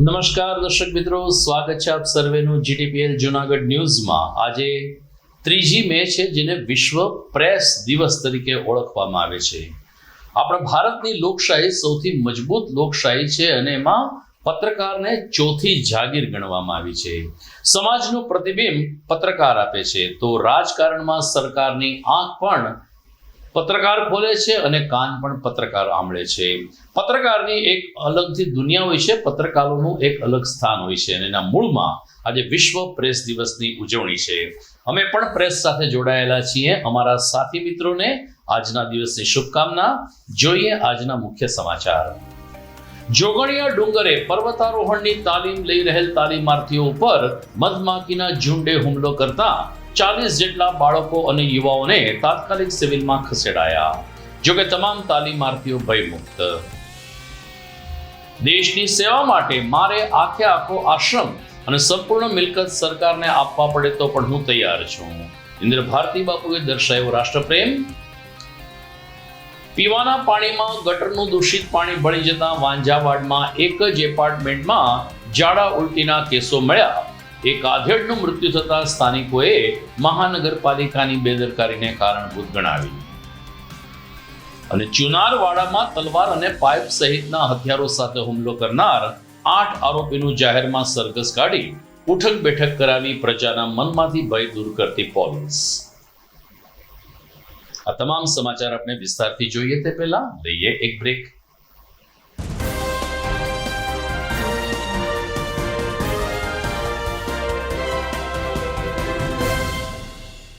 નમસ્કાર, દર્શક મિત્રો. સ્વાગત છે આપ સર્વેનું જીટીપીએલ જુનાગઢ ન્યૂઝમાં. આજે ત્રીજી મે છે, જેને વિશ્વ પ્રેસ દિવસ તરીકે ઓળખવામાં આવે છે. આપણા ભારતની લોકશાહી સૌથી મજબૂત લોકશાહી છે અને એમાં પત્રકારને ચોથી જાગીર ગણવામાં આવી છે. સમાજનું પ્રતિબિંબ પત્રકાર આપે છે. તો રાજકારણમાં સરકારની આંખ પણ પત્રકાર ખોલે છે અને કાન પણ પત્રકાર આંબળે છે. પત્રકારની એક અલગથી દુનિયા હોય છે, પત્રકારોનું એક અલગ સ્થાન હોય છે અને એના મૂળમાં આજે વિશ્વ પ્રેસ દિવસની ઉજવણી છે. અમે પણ પ્રેસ સાથે જોડાયેલા છીએ. અમારા સાથી મિત્રોને આજના દિવસની શુભકામના. જોઈએ આજના મુખ્ય સમાચાર. જોગણિયા ડુંગરે પર્વતારોહણની તાલીમ લઈ રહેલ તાલીમાર્થીઓ ઉપર મધમાખીના ઝુંડે હુમલો કરતા ચાલીસ જેટલા બાળકો અને યુવાઓને તાત્કાલિક સિવિલમાં ખસેડાયા. જોકે તમામ તાલીમાર્થીઓ ભયમુક્ત. દેશની સેવા માટે મારે આખે આખો આશ્રમ અને સંપૂર્ણ મિલકત સરકારને આપવા પડે તો પણ હું તૈયાર છું. ઇન્દ્ર ભારતી બાપુએ દર્શાવ્યો રાષ્ટ્રપ્રેમ. પીવાના પાણીમાં ગટરનું દૂષિત પાણી ભળી જતા વાંજાવાડમાં એક જ એપાર્ટમેન્ટમાં ઝાડા ઉલટીના કેસો મળ્યા. એક આધેડનું મૃત્યુ થતા સ્થાનિકોએ મહાનગરપાલિકાની બેદરકારીને કારણભૂત ગણાવી. અને ચુનારવાડામાં તલવાર અને પાઇપ સહિતના હથિયારો સાથે હુમલો કરનાર આઠ આરોપીનું જાહેરમાં સરઘસ કાઢી ઉઠક બેઠક કરાવી પ્રજાના મનમાંથી ભય દૂર કરતી પોલીસ. આ તમામ સમાચાર આપણે વિસ્તારથી જોઈએ તે પહેલા લઈએ એક બ્રેક.